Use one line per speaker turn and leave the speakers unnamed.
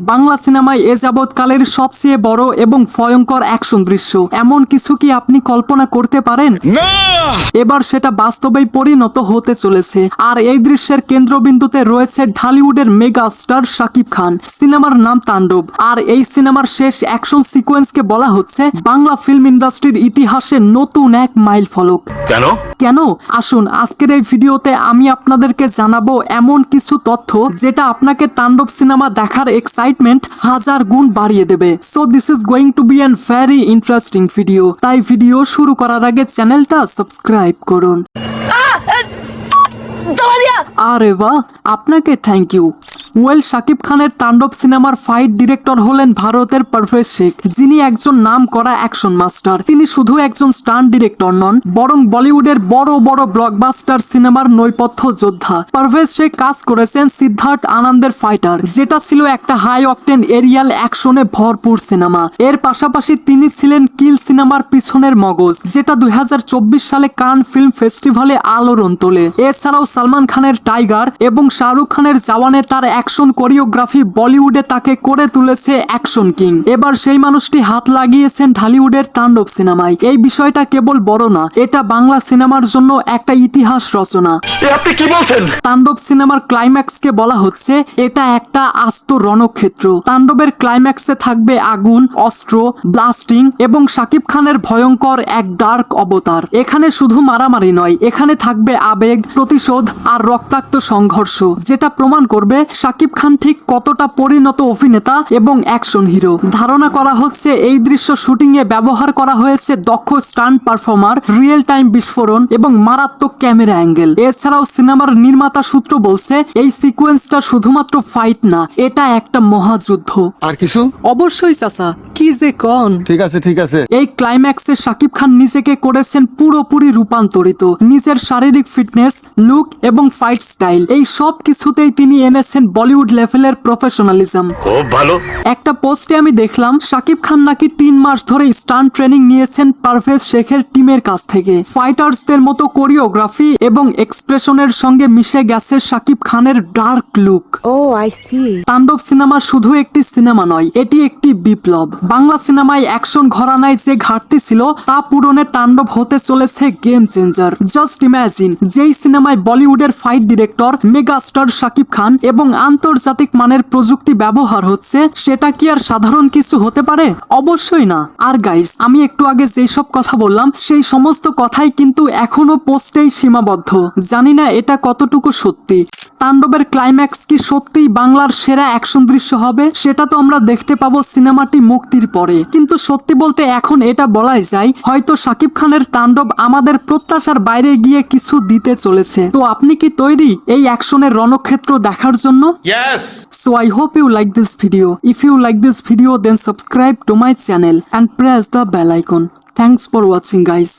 বাংলা সিনেমায় এ যাবৎকালের সবচেয়ে বড় এবং ভয়ঙ্কর অ্যাকশন দৃশ্য। এমন কিছু কি আপনি কল্পনা করতে পারেন? এবার সেটা বাস্তবেই পরিণত হতে চলেছে। আর এই দৃশ্যের কেন্দ্রবিন্দুতে রয়েছে ঢালিউডের মেগা স্টার শাকিব খান। সিনেমার নাম তাণ্ডব। আর এই সিনেমার শেষ অ্যাকশন সিকোয়েন্সকে বলা হচ্ছে বাংলা ফিল্ম ইন্ডাস্ট্রির ইতিহাসে নতুন এক মাইল ফলক
কেন?
কেন? আসুন, আজকের এই ভিডিওতে আমি আপনাদেরকে জানাব এমন কিছু তথ্য যেটা আপনাকে তাণ্ডব সিনেমা দেখার এক্সাইটমেন্ট হাজার গুণ বাড়িয়ে দেবে। So this is going to be an very interesting video তাই ভিডিও শুরু করার আগে চ্যানেলটা সাবস্ক্রাইব করুন। আরে বাহ, আপনাকে থ্যাংক ইউ ওয়েল শাকিব খানের তাণ্ডব সিনেমার ফাইট ডিরেক্টর হলেন ভারতের পারভেজ শেখ, যিনি একজন নাম করা অ্যাকশন মাস্টার তিনি শুধু একজন স্টান্ট ডিরেক্টর নন, বরং বলিউডের বড় বড় ব্লকবাস্টার সিনেমার নৈপথ্য যোদ্ধা। পারভেজ শেখ কাজ করেছেন সিদ্ধার্থ আনন্দের ফাইটার যেটা ছিল একটা হাই অকটেন এরিয়াল অ্যাকশনে ভরপুর সিনেমা। এর পাশাপাশি তিনি ছিলেন কিল সিনেমার পিছনের মগজ, যেটা দুই হাজার চব্বিশ সালে কান ফিল্ম ফেস্টিভ্যালে আলোড়ন তোলে। এছাড়াও সালমান খানের টাইগার এবং শাহরুখ খানের জওয়ানে তার অ্যাকশন কোরিওগ্রাফি বলিউডে তাকে করে তুলেছে অ্যাকশন কিং। এবার সেই মানুষটি হাত লাগিয়েছেন ঢালিউডের তাণ্ডব সিনেমায়। এই বিষয়টা কেবল বড় না এটা বাংলা সিনেমার জন্য একটা ইতিহাস রচনা।
আপনি কি বলছেন?
তাণ্ডব সিনেমার ক্লাইম্যাক্সকে বলা হচ্ছে এটা একটা আস্ত রণক্ষেত্র। তাণ্ডবের ক্লাইম্যাক্সে থাকবে আগুন অস্ত্র ব্লাস্টিং এবং শাকিব খানের ভয়ঙ্কর এক ডার্ক অবতার। এখানে শুধু মারামারি নয় এখানে থাকবে আবেগ প্রতিশোধ আর রক্তাক্ত সংঘর্ষ যেটা প্রমাণ করবে শাকিব খান ঠিক কতটা পরিণত অভিনেতা এবং অ্যাকশন হিরো। ধারণা করা হচ্ছে এই দৃশ্য শুটিং এ ব্যবহার করা হয়েছে দক্ষ স্টান্ট পারফর্মার রিয়েল টাইম বিস্ফোরণ এবং মারাত্মক ক্যামেরা অ্যাঙ্গেল। এছাড়াও সিনেমার নির্মাতা সূত্র বলছে এই সিকোয়েন্সটা শুধুমাত্র ফাইট না এটা একটা মহাযুদ্ধ।
আর কিছু?
অবশ্যই চাচা। কি যে কন।
ঠিক আছে ঠিক আছে।
এই ক্লাইম্যাক্সে শাকিব খান নিজেকে করেছেন পুরোপুরি রূপান্তরিত। নিজের শারীরিক ফিটনেস লুক এবং ফাইট স্টাইল এই সব কিছুতেই তিনি এনেছেন বলিউড লেভেলের প্রফেশনালিজম
খুব ভালো।
একটা পোস্টে আমি দেখলাম শাকিব খান নাকি তিন মাস ধরে স্টান্ট ট্রেনিং নিয়েছেন পারভেজ শেখের টিমের কাছ থেকে। ফাইটার্সদের মতো কোরিওগ্রাফি এবং এক্সপ্রেশনের সঙ্গে মিশে গেছে শাকিব খানের dark look
Oh, I see.
Taandob cinema শুধু একটি সিনেমা নয় এটি একটি বিপ্লব। বাংলা সিনেমায় অ্যাকশন ঘরানায় যে ঘাটতি ছিল তা পূরণে তাণ্ডব হতে চলেছে গেম চেঞ্জার জাস্ট ইমাজিন যেই সিনেমায় বলিউডের fight director, megastar Shakib Khan এবং আন্তর্জাতিক মানের প্রযুক্তি ব্যবহার হচ্ছে, সেটা কি আর সাধারণ কিছু হতে পারে? অবশ্যই না। আর গাইস আমি একটু আগে যেই সব কথা বললাম, সেই সমস্ত কথাই কিন্তু এখনও পোস্টেই সীমাবদ্ধ। জানি না এটা কতটুকু সত্যি। তাণ্ডবের ক্লাইম্যাক্স কি সত্যিই বাংলার সেরা অ্যাকশন দৃশ্য হবে? সেটা তো আমরা দেখতে পাবো সিনেমাটি মুক্তির পরে। কিন্তু সত্যি বলতে এখন এটা বলাই যায়, হয়তো শাকিব খানের তাণ্ডব আমাদের প্রত্যাশার বাইরে গিয়ে কিছু দিতে চলেছে। হয়েছে তো আপনি কি তৈরি এই অ্যাকশনের রণক্ষেত্র দেখার জন্য? So I hope you like this video if you like this video then subscribe to my channel and press the bell icon thanks for watching guys